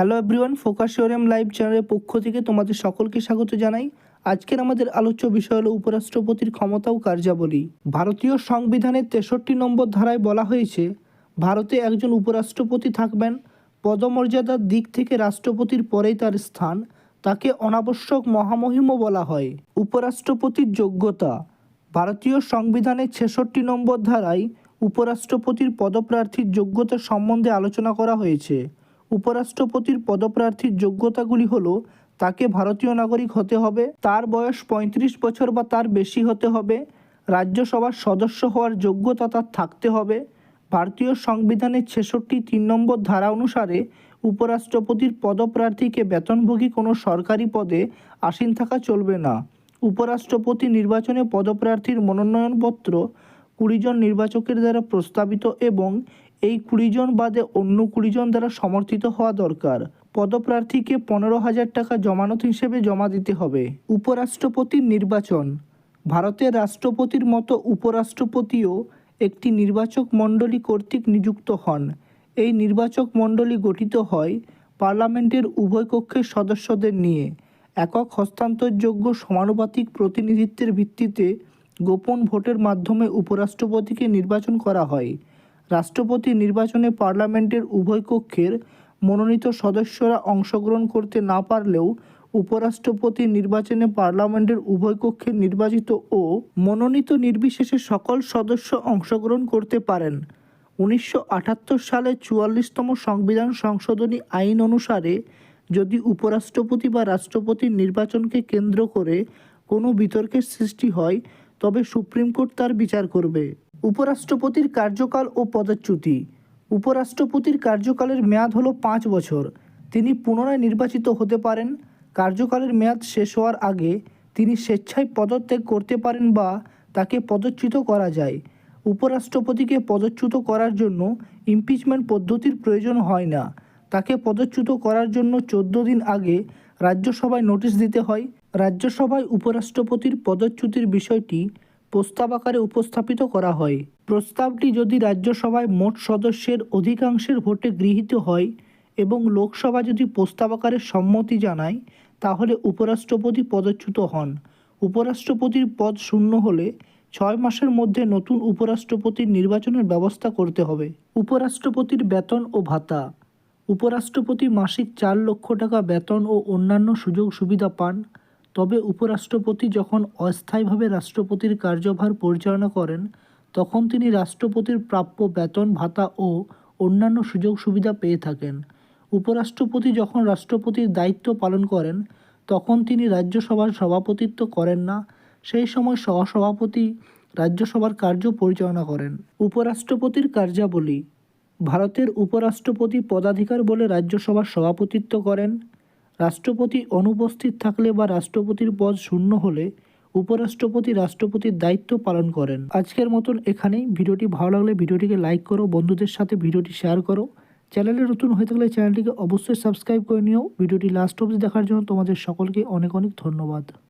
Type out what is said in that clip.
Hello everyone focus ইউরিয়াম live চ্যানেলের পক্ষ থেকে তোমাদের সকলকে স্বাগত জানাই। আজকের আমাদের আলোচ্য বিষয় হলো উপরাষ্ট্রপতির ক্ষমতা ও কার্যাবলী। ভারতীয় সংবিধানের তেষট্টি নম্বর ধারায় বলা হয়েছে, ভারতে একজন উপরাষ্ট্রপতি থাকবেন, পদমর্যাদার দিক থেকে রাষ্ট্রপতির পরেই তার স্থান, তাকে অনাবশ্যক মহামহিমও বলা হয়। উপরাষ্ট্রপতির যোগ্যতা, ভারতীয় সংবিধানের ছেষট্টি নম্বর ধারায় উপরাষ্ট্রপতির পদপ্রার্থীর যোগ্যতা সম্বন্ধে আলোচনা করা হয়েছে। উপরাষ্ট্রপতির পদপ্রার্থীর যোগ্যতাগুলি হল, তাকে ভারতীয় নাগরিক হতে হবে, তার বয়স পঁয়ত্রিশ বছর বা তার বেশি হতে হবে, রাজ্যসভার সদস্য হওয়ার যোগ্যতা তার থাকতে হবে, ভারতীয় সংবিধানের ছেষট্টি তিন নম্বর ধারা অনুসারে উপরাষ্ট্রপতির পদপ্রার্থীকে বেতনভোগী কোনো সরকারি পদে আসীন থাকা চলবে না। উপরাষ্ট্রপতি নির্বাচনে পদপ্রার্থীর মনোনয়নপত্র কুড়ি জন নির্বাচকের দ্বারা প্রস্তাবিত এবং এই কুড়ি জন বাদে অন্য কুড়ি জন দ্বারা সমর্থিত হওয়া দরকার। পদপ্রার্থীকে পনেরো হাজার টাকা জমানত হিসেবে জমা দিতে হবে। উপরাষ্ট্রপতির নির্বাচন। ভারতের রাষ্ট্রপতির মতো উপরাষ্ট্রপতিও একটি নির্বাচক মণ্ডলী কর্তৃক নিযুক্ত হন। এই নির্বাচক মণ্ডলী গঠিত হয় পার্লামেন্টের উভয় কক্ষের সদস্যদের নিয়ে। একক হস্তান্তরযোগ্য সমানুপাতিক প্রতিনিধিত্বের ভিত্তিতে গোপন ভোটের মাধ্যমে উপরাষ্ট্রপতিকে নির্বাচন করা হয়। রাষ্ট্রপতি নির্বাচনে পার্লামেন্টের উভয় কক্ষের মনোনীত সদস্যরা অংশগ্রহণ করতে না পারলেও উপরাষ্ট্রপতি নির্বাচনে পার্লামেন্টের উভয় কক্ষের নির্বাচিত ও মনোনীত নির্বিশেষে সকল সদস্য অংশগ্রহণ করতে পারেন। উনিশশো আটাত্তর সালে চুয়াল্লিশতম সংবিধান সংশোধনী আইন অনুসারে যদি উপরাষ্ট্রপতি বা রাষ্ট্রপতির নির্বাচনকে কেন্দ্র করে কোনো বিতর্কের সৃষ্টি হয়, তবে সুপ্রিম কোর্ট তার বিচার করবে। উপরাষ্ট্রপতির কার্যকাল ও পদচ্যুতি। উপরাষ্ট্রপতির কার্যকালের মেয়াদ হলো পাঁচ বছর। তিনি পুনরায় নির্বাচিত হতে পারেন। কার্যকালের মেয়াদ শেষ হওয়ার আগে তিনি স্বেচ্ছায় পদত্যাগ করতে পারেন বা তাকে পদচ্যুত করা যায়। উপরাষ্ট্রপতিকে পদচ্যুত করার জন্য ইমপিচমেন্ট পদ্ধতির প্রয়োজন হয় না। তাকে পদচ্যুত করার জন্য চোদ্দ দিন আগে রাজ্যসভায় নোটিশ দিতে হয়। রাজ্যসভায় উপরাষ্ট্রপতির পদচ্যুতির বিষয়টি প্রস্তাব আকারে উপস্থাপিত করা হয়। প্রস্তাবটি যদি রাজ্যসভায় মোট সদস্যের অধিকাংশের ভোটে গৃহীত হয় এবং লোকসভা যদি প্রস্তাব আকারে সম্মতি জানায়, তাহলে উপরাষ্ট্রপতি পদচ্যুত হন। উপরাষ্ট্রপতির পদ শূন্য হলে ছয় মাসের মধ্যে নতুন উপরাষ্ট্রপতির নির্বাচনের ব্যবস্থা করতে হবে। উপরাষ্ট্রপতির বেতন ও ভাতা। উপরাষ্ট্রপতি মাসিক চার লক্ষ টাকা বেতন ও অন্যান্য সুযোগ সুবিধা পান। তবে উপরাষ্ট্রপতি যখন অস্থায়ীভাবে রাষ্ট্রপতির কার্যভার পরিচালনা করেন, তখন তিনি রাষ্ট্রপতির প্রাপ্য বেতন, ভাতা ও অন্যান্য সুযোগ সুবিধা পেয়ে থাকেন। উপরাষ্ট্রপতি যখন রাষ্ট্রপতির দায়িত্ব পালন করেন, তখন তিনি রাজ্যসভার সভাপতিত্ব করেন না, সেই সময় সহসভাপতি রাজ্যসভার কার্য পরিচালনা করেন। উপরাষ্ট্রপতির কার্যাবলী, ভারতের উপরাষ্ট্রপতি পদাধিকার বলে রাজ্যসভার সভাপতিত্ব করেন। রাষ্ট্রপতি অনুপস্থিত থাকলে বা রাষ্ট্রপতির পদ শূন্য হলে উপরাষ্ট্রপতি রাষ্ট্রপতির দায়িত্ব পালন করেন। আজকের মতন এখানেই। ভিডিওটি ভালো লাগলে ভিডিওটিকে লাইক করো, বন্ধুদের সাথে ভিডিওটি শেয়ার করো। চ্যানেলে নতুন হয়ে থাকলে চ্যানেলটিকে অবশ্যই সাবস্ক্রাইব করে নিও। ভিডিওটি লাস্ট অবধি দেখার জন্য তোমাদের সকলকে অনেক অনেক ধন্যবাদ।